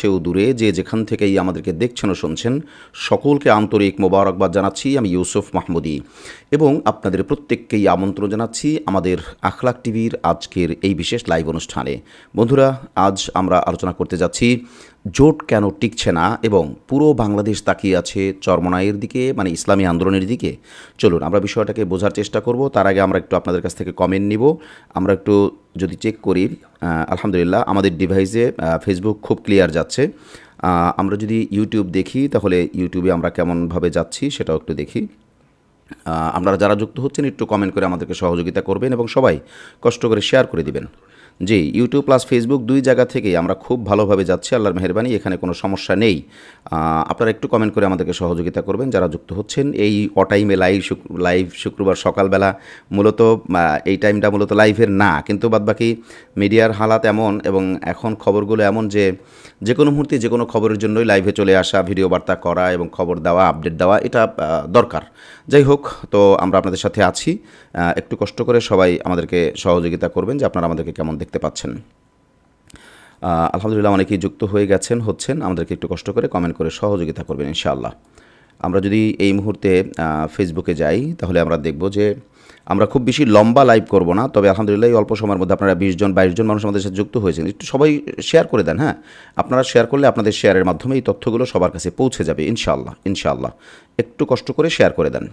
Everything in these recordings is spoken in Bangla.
কাছে ও দূরে, যে যেখান থেকেই আমাদেরকে দেখছেন ও শুনছেন, সকলকে আন্তরিক মোবারকবাদ জানাচ্ছি, আমি ইউসুফ মাহমুদি। এবং আপনাদের প্রত্যেককেই আমন্ত্রণ জানাচ্ছি আমাদের আখলাক টিভির আজকের এই বিশেষ লাইভ অনুষ্ঠানে। বন্ধুরা, আজ আমরা আলোচনা করতে যাচ্ছি জোট কেন টিকছে না এবং পুরো বাংলাদেশ তাকিয়ে আছে চরমনাইয়ের দিকে মানে ইসলামী আন্দোলনের দিকে? চলুন, আমরা বিষয়টাকে বোঝার চেষ্টা করব। তার আগে আমরা একটু আপনাদের কাছ থেকে কমেন্ট নিব। আমরা একটু যদি চেক করি আলহামদুলিল্লাহ আমাদের ডিভাইসে ফেসবুক খুব ক্লিয়ার যাচ্ছে। আমরা যদি ইউটিউব দেখি, তাহলে ইউটিউবে আমরা কেমনভাবে যাচ্ছি সেটাও একটু দেখি। আপনারা যারা যুক্ত হচ্ছেন, একটু কমেন্ট করে আমাদেরকে সহযোগিতা করবেন এবং সবাই কষ্ট করে শেয়ার করে দিবেন। জি ইউটিউব প্লাস ফেসবুক দুই জায়গা থেকেই আমরা খুব ভালোভাবে যাচ্ছি। আল্লাহর মেহরবানি, এখানে কোনো সমস্যা নেই। আপনারা একটু কমেন্ট করে আমাদেরকে সহযোগিতা করবেন যারা যুক্ত হচ্ছেন। এই অটাইমে লাইভ লাইভ শুক্রবার সকালবেলা মূলত এই টাইমটা মূলত লাইভের না। কিন্তু বাদবাকি মিডিয়ার হালাত এমন এবং এখন খবরগুলো এমন যে যে কোনো মুহূর্তে যে কোনো খবরের জন্যই লাইভে চলে আসা ভিডিও বার্তা করা এবং খবর দেওয়া আপডেট দেওয়া, এটা দরকার। যাই হোক, তো আমরা আপনাদের সাথে আছি। একটু কষ্ট করে সবাই আমাদেরকে সহযোগিতা করবেন যে আপনারা আমাদেরকে কেমন দেখতে পাচ্ছেন। আলহামদুলিল্লাহ অনেকেই যুক্ত হয়ে গেছেন, হচ্ছেন। আমাদেরকে একটু কষ্ট করে কমেন্ট করে সহযোগিতা করবেন, ইনশাআল্লাহ। আমরা যদি এই মুহূর্তে ফেসবুকে যাই, তাহলে আমরা দেখব যে আমরা খুব বেশি লম্বা লাইভ করব না, তবে আলহামদুলিল্লাহ অল্প সময়ের মধ্যে আপনারা বিশ জন, বাইশ জন মানুষ আমাদের সাথে যুক্ত হয়েছেন। একটু সবাই শেয়ার করে দেন হ্যাঁ? আপনারা শেয়ার করলে আপনাদের শেয়ারের মাধ্যমে এই তথ্যগুলো সবার কাছে পৌঁছে যাবে, ইনশাআল্লাহ ইনশাআল্লাহ। একটু কষ্ট করে শেয়ার করে দেন।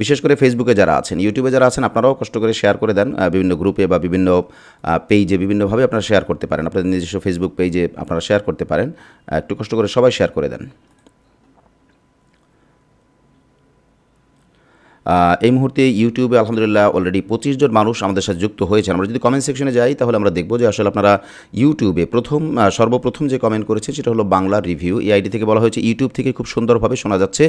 বিশেষ করে ফেসবুকে যারা আছেন ইউটিউবে যারা আছেন, আপনারাও কষ্ট করে শেয়ার করে দেন বিভিন্ন গ্রুপে বা বিভিন্ন পেজে বিভিন্নভাবে আপনারা শেয়ার করতে পারেন। আপনাদের নিজস্ব ফেসবুক পেজে আপনারা শেয়ার করতে পারেন। একটু কষ্ট করে সবাই শেয়ার করে দেন। এই মুহূর্তে ইউটিউবে আলহামদুলিল্লাহ অলরেডি পঁচিশ জন মানুষ আমাদের সাথে যুক্ত হয়েছেন। আমরা যদি কমেন্ট সেকশনে যাই, তাহলে আমরা দেখব যে আসলে আপনারা ইউটিউবে প্রথম সর্বপ্রথম যে কমেন্ট করেছে সেটা হলো বাংলা রিভিউ এই আইডি থেকে বলা হয়েছে ইউটিউব থেকে খুব সুন্দরভাবে শোনা যাচ্ছে,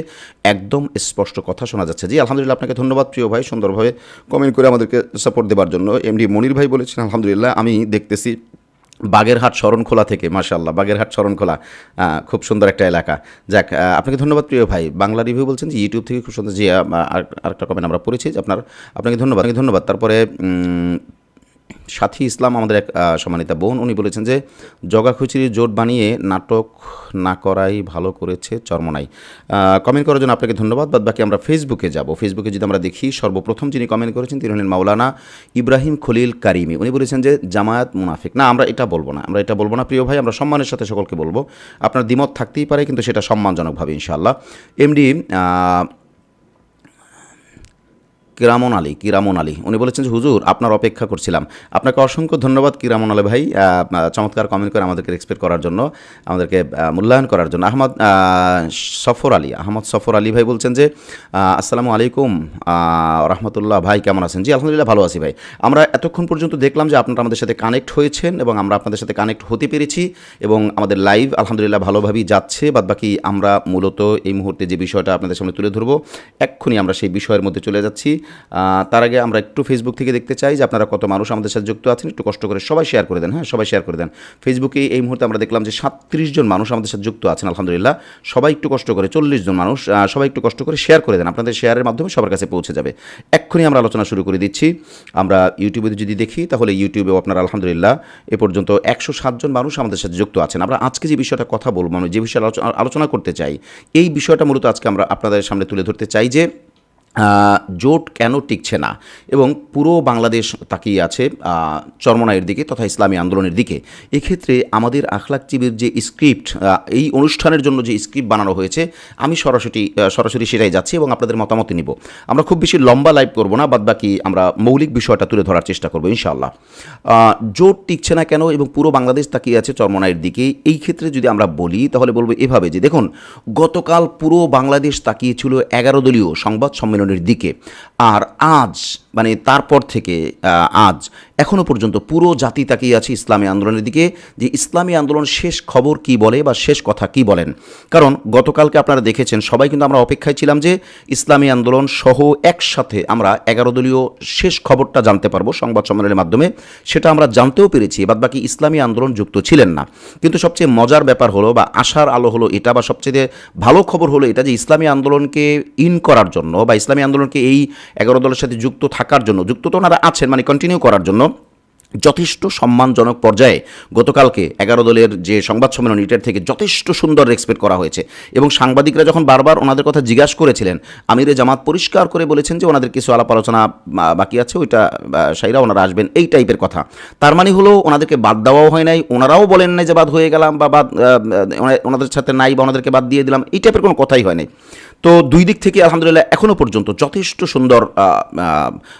একদম স্পষ্ট কথা শোনা যাচ্ছে। জি, আলহামদুলিল্লাহ, আপনাকে ধন্যবাদ প্রিয় ভাই, সুন্দরভাবে কমেন্ট করে আমাদেরকে সাপোর্ট দেওয়ার জন্য। এমডি মনির ভাই বলেছেন, আলহামদুলিল্লাহ, আমি দেখতেছি বাগেরহাট শরণখোলা থেকে মাশাল্লাহ বাগেরহাট শরণখোলা খুব সুন্দর একটা এলাকা। যাক আপনাকে ধন্যবাদ প্রিয় ভাই। বাংলা রিভিউ বলছেন যে ইউটিউব থেকে খুব সুন্দর যে আর- আরেকটা কমেন্ট আমরা পড়েছি যে আপনার আপনাকে ধন্যবাদ। ধন্যবাদ। তারপরে সাথী ইসলাম, আমাদের এক সম্মানিতা বোন, উনি বলেছেন যে জগা খুচুরি জোট বানিয়ে নাটক না করাই ভালো করেছে চর্মনাই। কমেন্ট করার জন্য আপনাকে ধন্যবাদ। বাদ বাকি আমরা ফেসবুকে যাব। ফেসবুকে যদি আমরা দেখি, সর্বপ্রথম যিনি কমেন্ট করেছেন, তিনি হলেন মাওলানা ইব্রাহিম খলিল কারিমি। উনি বলেছেন যে, জামায়াত মুনাফিক। না, আমরা এটা বলব না। আমরা এটা বলব না, প্রিয় ভাই, আমরা সম্মানের সাথে সকলকে বলব। আপনার দ্বিমত থাকতেই পারে, কিন্তু সেটা সম্মানজনকভাবে, ইনশাআল্লাহ। এমডি কিরামন আলী কিরামন আলী। উনি বলেছেন যে, হুজুর, আপনার অপেক্ষা করছিলাম। আপনাকে অসংখ্য ধন্যবাদ কিরামন আলী ভাই চমৎকার কমেন্ট করে আমাদেরকে এক্সপেক্ট করার জন্য, আমাদেরকে মূল্যায়ন করার জন্য। আহমদ সফর আলী, আহমদ সফর আলী ভাই বলছেন যে আসসালামু আলাইকুম রহমতুল্লাহ ভাই, কেমন আছেন? জি, আলহামদুলিল্লাহ ভালো আছি ভাই। আমরা এতক্ষণ পর্যন্ত দেখলাম যে আপনারা আমাদের সাথে কানেক্ট হয়েছেন এবং আমরা আপনাদের সাথে কানেক্ট হতে পেরেছি এবং আমাদের লাইভ আলহামদুলিল্লাহ ভালোভাবেই যাচ্ছে। বাদ বাকি আমরা মূলত এই মুহূর্তে যে বিষয়টা আপনাদের সামনে তুলে ধরবো, এক্ষুনি আমরা সেই বিষয়ের মধ্যে চলে যাচ্ছি। তার আগে আমরা একটু ফেসবুক থেকে দেখতে চাই যে আপনারা কত মানুষ আমাদের সাথে যুক্ত আছেন। একটু কষ্ট করে সবাই শেয়ার করে দেন হ্যাঁ সবাই শেয়ার করে দেন। ফেসবুকে এই মুহূর্তে আমরা দেখলাম যে সাতত্রিশ জন মানুষ আমাদের সাথে যুক্ত আছেন, আলহামদুলিল্লাহ। সবাই একটু কষ্ট করে, চল্লিশ জন মানুষ সবাই একটু কষ্ট করে শেয়ার করে দেন। আপনাদের শেয়ারের মাধ্যমে সবার কাছে পৌঁছে যাবে। এক্ষুনি আমরা আলোচনা শুরু করে দিচ্ছি। আমরা ইউটিউবে যদি দেখি, তাহলে ইউটিউবেও আপনারা, আলহামদুলিল্লাহ, এ পর্যন্ত একশো সাতজন মানুষ আমাদের সাথে যুক্ত আছেন। আমরা আজকে যে বিষয়টা কথা বলব আমি যে বিষয়ে আলোচনা- করতে চাই, এই বিষয়টা মূলত আজকে আমরা আপনাদের সামনে তুলে ধরতে চাই যে জোট কেন টিকছে না? এবং পুরো বাংলাদেশ তাকিয়ে আছে আহ, চরমনাইয়ের দিকে তথা ইসলামী আন্দোলনের দিকে। এক্ষেত্রে আমাদের আখলাক চিবির যে স্ক্রিপ্ট এই অনুষ্ঠানের জন্য যে স্ক্রিপ্ট বানানো হয়েছে আমি সরাসরি সরাসরি সেটাই যাচ্ছি এবং আপনাদের মতামত নিব। আমরা খুব বেশি লম্বা লাইভ করব না বাদ বাকি আমরা মৌলিক বিষয়টা তুলে ধরার চেষ্টা করব ইনশাআল্লাহ। জোট টিকছে না কেন এবং পুরো বাংলাদেশ তাকিয়ে আছে চরমনাইয়ের দিকে এই ক্ষেত্রে যদি আমরা বলি তাহলে বলব এভাবে যে দেখুন গতকাল পুরো বাংলাদেশ তাকিয়েছিল এগারো দলীয় সংবাদ সম্মেলনের দিকে। আর আজ মানে তারপর থেকে আজ এখনও পর্যন্ত পুরো জাতি তাকিয়ে আছে ইসলামী আন্দোলনের দিকে, যে ইসলামী আন্দোলন শেষ খবর কি বলে বা শেষ কথা কি বলেন। কারণ গতকালকে আপনারা দেখেছেন, সবাই কিন্তু আমরা অপেক্ষায় ছিলাম যে ইসলামী আন্দোলন সহ একসাথে আমরা এগারো দলীয় শেষ খবরটা জানতে পারব সংবাদ সম্মেলনের মাধ্যমে, সেটা আমরা জানতেও পেরেছি বাদ বাকি ইসলামী আন্দোলন যুক্ত ছিলেন না। কিন্তু সবচেয়ে মজার ব্যাপার হলো বা আশার আলো হলো এটা বা সবচেয়ে ভালো খবর হলো এটা যে ইসলামী আন্দোলনকে ইন করার জন্য বা ইসলামী আন্দোলনকে এই এগারো দলের সাথে যুক্ত থাকার জন্য যুক্ত তো ওনারা আছেন মানে কন্টিনিউ করার জন্য। যথেষ্ট সম্মানজনক পর্যায়ে গতকালকে এগারো দলের যে সংবাদ সম্মেলন, এটার থেকে যথেষ্ট সুন্দর এক্সপেক্ট করা হয়েছে। এবং সাংবাদিকরা যখন বারবার ওনাদের কথা জিজ্ঞাসা করেছিলেন, আমিরে জামাত পরিষ্কার করে বলেছেন যে ওনাদের কিছু আলাপ আলোচনা বাকি আছে, ওইটা সাইরা ওনারা আসবেন, এই টাইপের কথা। তার মানে হলো ওনাদেরকে বাদ দেওয়াও হয় নাই, ওনারাও বলেন নাই যে বাদ হয়ে গেলাম বা বাদ ওনাদের সাথে নাই বা ওনাদেরকে বাদ দিয়ে দিলাম, এই টাইপের কোনো কথাই হয় নাই। তো দুই দিক থেকে আলহামদুলিল্লাহ এখনও পর্যন্ত যথেষ্ট সুন্দর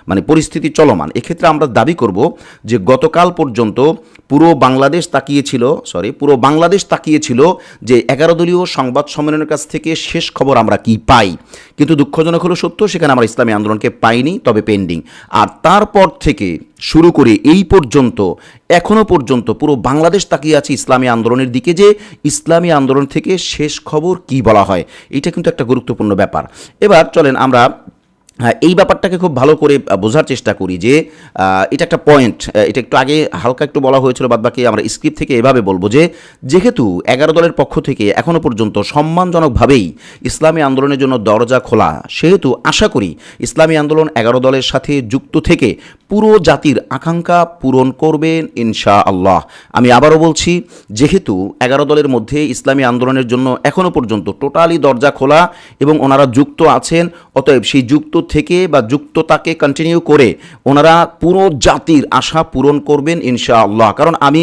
মানে পরিস্থিতি চলমান। এক্ষেত্রে আমরা দাবি করব যে গতকাল পর্যন্ত পুরো বাংলাদেশ তাকিয়েছিল সরি পুরো বাংলাদেশ তাকিয়েছিল যে এগারো দলীয় সংবাদ সম্মেলনের কাছ থেকে শেষ খবর আমরা কি পাই। কিন্তু দুঃখজনক হলো সত্য, সেখানে আমরা ইসলামী আন্দোলনকে পাইনি, তবে পেন্ডিং আর তারপর থেকে শুরু করে এই পর্যন্ত এখনও পর্যন্ত পুরো বাংলাদেশ তাকিয়ে আছে ইসলামী আন্দোলনের দিকে যে ইসলামী আন্দোলন থেকে শেষ খবর কি বলা হয়। এটা কিন্তু একটা গুরুত্বপূর্ণ ব্যাপার। এবার চলেন আমরা এই ব্যাপারটাকে খুব ভালো করে বোঝার চেষ্টা করি যে এটা একটা পয়েন্ট এটা একটু আগে হালকা একটু বলা হয়েছিল বাদ বাকি আমরা স্ক্রিপ্ট থেকে এভাবে বলব যে, যেহেতু এগারো দলের পক্ষ থেকে এখনও পর্যন্ত সম্মানজনকভাবেই ইসলামী আন্দোলনের জন্য দরজা খোলা, সেহেতু আশা করি ইসলামী আন্দোলন এগারো দলের সাথে যুক্ত থেকে পুরো জাতির আকাঙ্ক্ষা পূরণ করবেন ইনশা আল্লাহ আমি আবারও বলছি, যেহেতু এগারো দলের মধ্যে ইসলামী আন্দোলনের জন্য এখনও পর্যন্ত টোটালি দরজা খোলা এবং ওনারা যুক্ত আছেন, অতএব সেই যুক্ত থেকে বা যুক্ততাকে কন্টিনিউ করে ওনারা পুরো জাতির আশা পূরণ করবেন ইনশা আল্লাহ কারণ আমি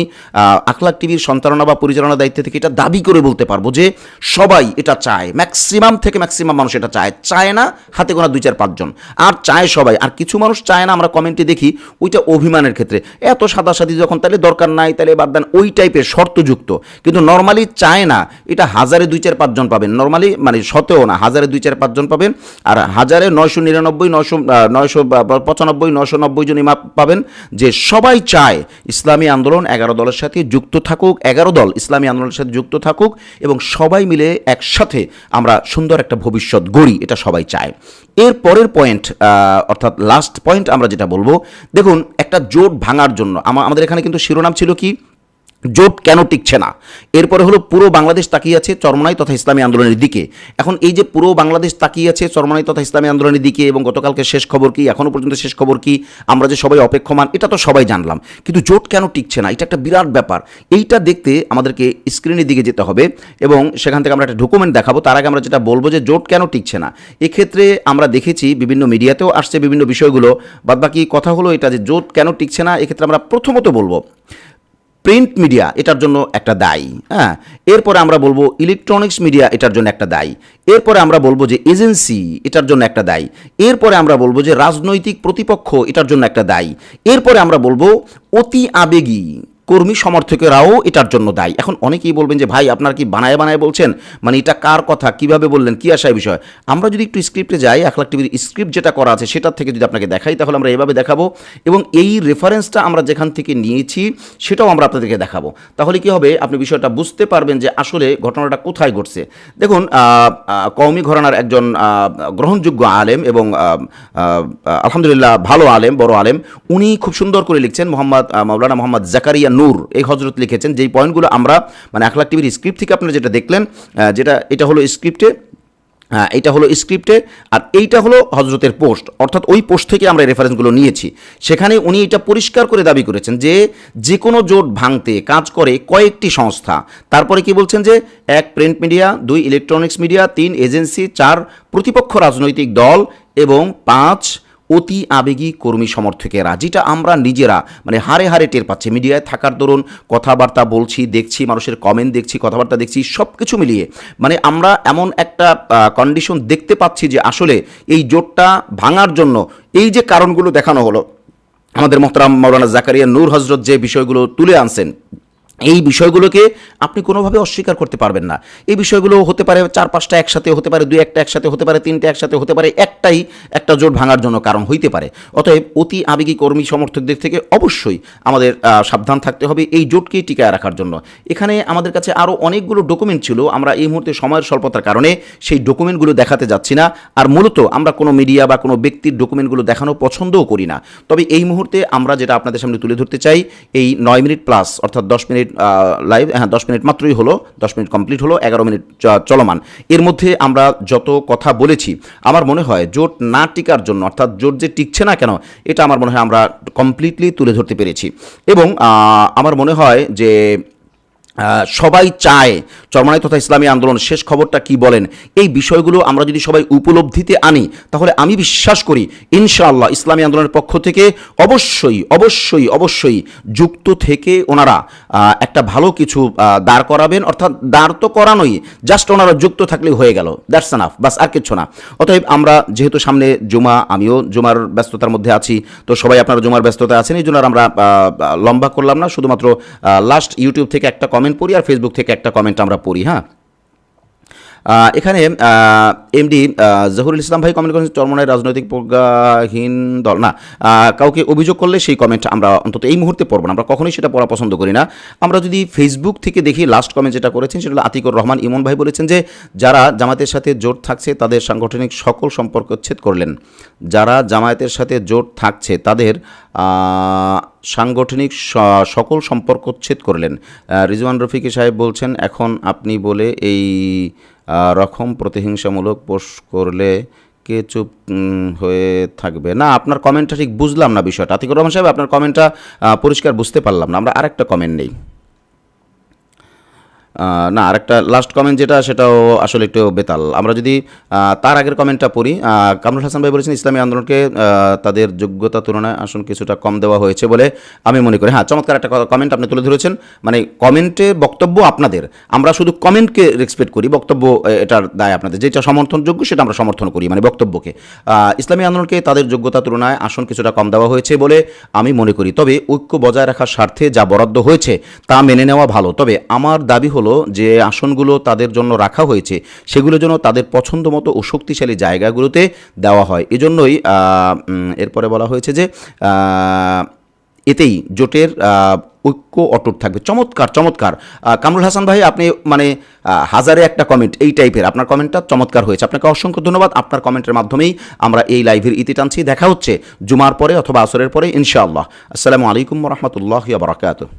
আখলাক টিভির সঞ্চালনা বা পরিচালনা দায়িত্ব থেকে এটা দাবি করে বলতে পারব যে সবাই এটা চায়। ম্যাক্সিমাম থেকে ম্যাক্সিমাম মানুষ এটা চায়। চায় না, হাতে গোনা দুই চার পাঁচজন। আর চায় সবাই। আর কিছু মানুষ চায় না, আমরা কমেন্টে দেখি, ওইটা অভিমানের ক্ষেত্রে। এত সাদাসাদি যখন তাহলে দরকার নাই, তাহলে বাদ দেন, ওই টাইপের শর্তযুক্ত। কিন্তু নর্মালি চায় না, এটা হাজারে দুই চার পাঁচজন পাবেন। নর্মালি মানে শতেও না, হাজারে দুই চার পাঁচজন পাবেন। আর হাজারে নয়শো নিরানব্বই নশো নয়শো পঁচানব্বই, নয়শো নব্বই জন ইমাম পাবেন, যে সবাই চায় ইসলামী আন্দোলন এগারো দলের সাথে যুক্ত থাকুক, এগারো দল ইসলামী আন্দোলনের সাথে যুক্ত থাকুক, এবং সবাই মিলে একসাথে আমরা সুন্দর একটা ভবিষ্যৎ গড়ি, এটা সবাই চায়। এর পরের পয়েন্ট অর্থাৎ লাস্ট পয়েন্ট আমরা যেটা বলব, দেখুন, একটা জোট ভাঙার জন্য আমাদের এখানে কিন্তু শিরোনাম ছিল কি? জোট কেন টিকছে না? এরপরে হলো পুরো বাংলাদেশ তাকিয়ে আছে চরমনাই তথা ইসলামী আন্দোলনের দিকে। এখন এই যে পুরো বাংলাদেশ তাকিয়ে আছে চরমনাই তথা ইসলামী আন্দোলনের দিকে এবং গতকালকে শেষ খবর কি এখনও পর্যন্ত শেষ খবর কি, আমরা যে সবাই অপেক্ষমান, এটা তো সবাই জানলাম। কিন্তু জোট কেন টিকছে না? এটা একটা বিরাট ব্যাপার। এইটা দেখতে আমাদেরকে স্ক্রিনের দিকে যেতে হবে এবং সেখান থেকে আমরা একটা ডকুমেন্ট দেখাবো। তার আগে আমরা যেটা বলব যে জোট কেন টিকছে না? এক্ষেত্রে আমরা দেখেছি বিভিন্ন মিডিয়াতেও আসছে বিভিন্ন বিষয়গুলো। বাদবাকি কথা হলো এটা যে জোট কেন টিকছে না, এক্ষেত্রে আমরা প্রথমত বলব প্রিন্ট মিডিয়া এটার জন্য একটা দায়ী হ্যাঁ? এরপরে আমরা বলব ইলেকট্রনিক্স মিডিয়া এটার জন্য একটা দায়ী। এরপরে আমরা বলব যে এজেন্সি এটার জন্য একটা দায়ী। এরপরে আমরা বলব যে রাজনৈতিক প্রতিপক্ষ এটার জন্য একটা দায়ী। এরপরে আমরা বলব অতি আবেগী কর্মী সমর্থকেরাও এটার জন্য দায়ী। এখন অনেকেই বলবেন যে ভাই আপনার কি বানায় বানায় বলছেন? মানে এটা কার কথা? কীভাবে বললেন? কি আশায় বিষয়? আমরা যদি একটু স্ক্রিপ্টে যাই এক লাখ টিভির স্ক্রিপ্ট যেটা করা আছে সেটার থেকে যদি আপনাকে দেখাই তাহলে আমরা এভাবে দেখাবো। এবং এই রেফারেন্সটা আমরা যেখান থেকে নিয়েছি সেটাও আমরা আপনাদেরকে দেখাবো। তাহলে কি হবে? আপনি বিষয়টা বুঝতে পারবেন যে আসলে ঘটনাটা কোথায় ঘটছে। দেখুন কওমি ঘরানার একজন গ্রহণযোগ্য আলেম এবং আলহামদুলিল্লাহ ভালো আলেম বড় আলেম উনি খুব সুন্দর করে লিখছেন মোহাম্মদ আহ, মাওলানা মোহাম্মদ জাকারিয়া নূর, এই হজরত লিখেছেন, যেই পয়েন্টগুলো আমরা মানে আখলাক টিভির স্ক্রিপ্ট থেকে আপনারা যেটা দেখলেন যেটা, এটা হলো স্ক্রিপ্টে এটা হলো স্ক্রিপ্টে, আর এইটা হলো হজরতের পোস্ট। অর্থাৎ ওই পোস্ট থেকে আমরা রেফারেন্সগুলো নিয়েছি। সেখানে উনি এটা পরিষ্কার করে দাবি করেছেন যে যে কোনো জোট ভাঙতে কাজ করে কয়েকটি সংস্থা। তারপরে কি বলছেন যে, এক প্রিন্ট মিডিয়া দুই ইলেকট্রনিক্স মিডিয়া তিন এজেন্সি চার প্রতিপক্ষ রাজনৈতিক দল এবং পাঁচ অতি আবেগী কর্মী সমর্থকেরা, যেটা আমরা নিজেরা মানে হারে হারে টের পাচ্ছি। মিডিয়ায় থাকার দরুন কথাবার্তা বলছি, দেখছি, মানুষের কমেন্ট দেখছি, কথাবার্তা দেখছি সব কিছু মিলিয়ে মানে আমরা এমন একটা কন্ডিশন দেখতে পাচ্ছি যে আসলে এই জোটটা ভাঙার জন্য এই যে কারণগুলো দেখানো হলো, আমাদের মোহতারাম মৌলানা জাকারিয়া নূর হজরত যে বিষয়গুলো তুলে আনছেন এই বিষয়গুলোকে আপনি কোনোভাবে অস্বীকার করতে পারবেন না। এই বিষয়গুলো হতে পারে চার পাঁচটা একসাথে হতে পারে, দুই একটা একসাথে হতে পারে, তিনটে একসাথে হতে পারে, একটাই একটা জোট ভাঙার জন্য কারণ হইতে পারে। অতএব অতি আবেগী কর্মী সমর্থকদের থেকে অবশ্যই আমাদের সাবধান থাকতে হবে এই জোটকে টিকায় রাখার জন্য। এখানে আমাদের কাছে আরও অনেকগুলো ডকুমেন্ট ছিল, আমরা এই মুহূর্তে সময়ের স্বল্পতার কারণে সেই ডকুমেন্টগুলো দেখাতে যাচ্ছি না। আর মূলত আমরা কোনো মিডিয়া বা কোনো ব্যক্তির ডকুমেন্টগুলো দেখানো পছন্দও করি না। তবে এই মুহূর্তে আমরা যেটা আপনাদের সামনে তুলে ধরতে চাই, এই নয় মিনিট প্লাস, অর্থাৎ দশ মিনিট মিনিট লাইভ হ্যাঁ দশ মিনিট মাত্রই হলো, দশ মিনিট কমপ্লিট হলো, এগারো মিনিট চলমান। এর মধ্যে আমরা যত কথা বলেছি, আমার মনে হয় জোট না টিকার জন্য, অর্থাৎ জোট যে টিকছে না কেন, এটা আমার মনে হয় আমরা কমপ্লিটলি তুলে ধরতে পেরেছি। এবং আমার মনে হয় যে সবাই চায় চরমানাই তথা ইসলামী আন্দোলন শেষ খবরটা কি বলেন? এই বিষয়গুলো আমরা যদি সবাই উপলব্ধিতে আনি, তাহলে আমি বিশ্বাস করি, ইনশাআল্লাহ ইসলামী আন্দোলনের পক্ষ থেকে অবশ্যই অবশ্যই অবশ্যই যুক্ত থেকে ওনারা একটা ভালো কিছু দাঁড় করাবেন। অর্থাৎ দাঁড় তো করানোই, জাস্ট ওনারা যুক্ত থাকলেই হয়ে গেল। দ্যাটস এনাফ, বাস আর কিচ্ছু না। অতএব আমরা যেহেতু সামনে জুমা, আমিও জুমার ব্যস্ততার মধ্যে আছি, তো সবাই আপনারা জুমার ব্যস্ততা আছেন এই জন্য আমরা লম্বা করলাম না। শুধুমাত্র লাস্ট ইউটিউব থেকে একটা কমেন্ট পড়ি আর ফেসবুক থেকে একটা কমেন্ট আমরা পড়ি হ্যাঁ? এখানে এমডি জহুরুল ইসলাম ভাই কমেন্ট করেছেন চরমনায় রাজনৈতিক প্রজ্ঞাহীন দল। না কাউকে অভিযোগ করলে সেই কমেন্ট আমরা অন্তত এই মুহূর্তে পড়ব না। আমরা কখনোই সেটা পড়া পছন্দ করি না। আমরা যদি ফেসবুক থেকে দেখি লাস্ট কমেন্ট যেটা করেছেন, সেটা হলো আতিকুর রহমান। ইমন ভাই বলেছেন যে, যারা জামায়াতের সাথে জোট থাকছে, তাদের সাংগঠনিক সকল সম্পর্ক উচ্ছেদ করলেন। যারা জামায়াতের সাথে জোট থাকছে, তাদের সাংগঠনিক সকল সম্পর্ক উচ্ছেদ করলেন। রিজওয়ান রফিকি সাহেব বলছেন, এখন আপনি বলে এই রকম প্রতিহিংসামূলক পোস্ট করলে কে চুপ হয়ে থাকবে? না, আপনার কমেন্টটা ঠিক বুঝলাম না বিষয়টা। আতিকুর রহমান সাহেব, আপনার কমেন্টটা পরিষ্কার বুঝতে পারলাম না। আমরা আরেকটা কমেন্ট নেই। না, আরেকটা লাস্ট কমেন্ট যেটা, সেটাও আসলে একটু বেতাল। আমরা যদি তার আগের কমেন্টটা পড়ি কামরুল হাসান ভাই বলেছেন, ইসলামী আন্দোলনকে তাদের যোগ্যতা তুলনায় আসন কিছুটা কম দেওয়া হয়েছে বলে আমি মনে করি। হ্যাঁ চমৎকার একটা কমেন্ট আপনি তুলে ধরেছেন। মানে কমেন্টে বক্তব্য আপনাদের। আমরা শুধু কমেন্টকে রেসপেক্ট করি, বক্তব্য এটার দায় আপনাদের। যেটা সমর্থনযোগ্য, সেটা আমরা সমর্থন করি মানে বক্তব্যকে। ইসলামী আন্দোলনকে তাদের যোগ্যতা তুলনায় আসন কিছুটা কম দেওয়া হয়েছে বলে আমি মনে করি। তবে ঐক্য বজায় রাখার স্বার্থে যা বরাদ্দ হয়েছে, তা মেনে নেওয়া ভালো। তবে আমার দাবি হলো যে আসনগুলো তাদের জন্য রাখা হয়েছে, সেগুলো যেন তাদের পছন্দ মতো ও শক্তিশালী জায়গাগুলোতে দেওয়া হয়। এজন্যই এরপরে বলা হয়েছে যে এতেই জোটের ঐক্য অটুট থাকবে। চমৎকার চমৎকার। কামরুল হাসান ভাই, আপনি মানে হাজারে একটা কমেন্ট এই টাইপের আপনার কমেন্টটা চমৎকার হয়েছে। আপনাকে অসংখ্য ধন্যবাদ। আপনার কমেন্টের মাধ্যমেই আমরা এই লাইভের ইতি টানছি। দেখা হচ্ছে জুমার পরে অথবা আসরের পরে, ইনশাআল্লাহ। আসসালামু আলাইকুম রহমতুল্লাহ বারাকাতুহ।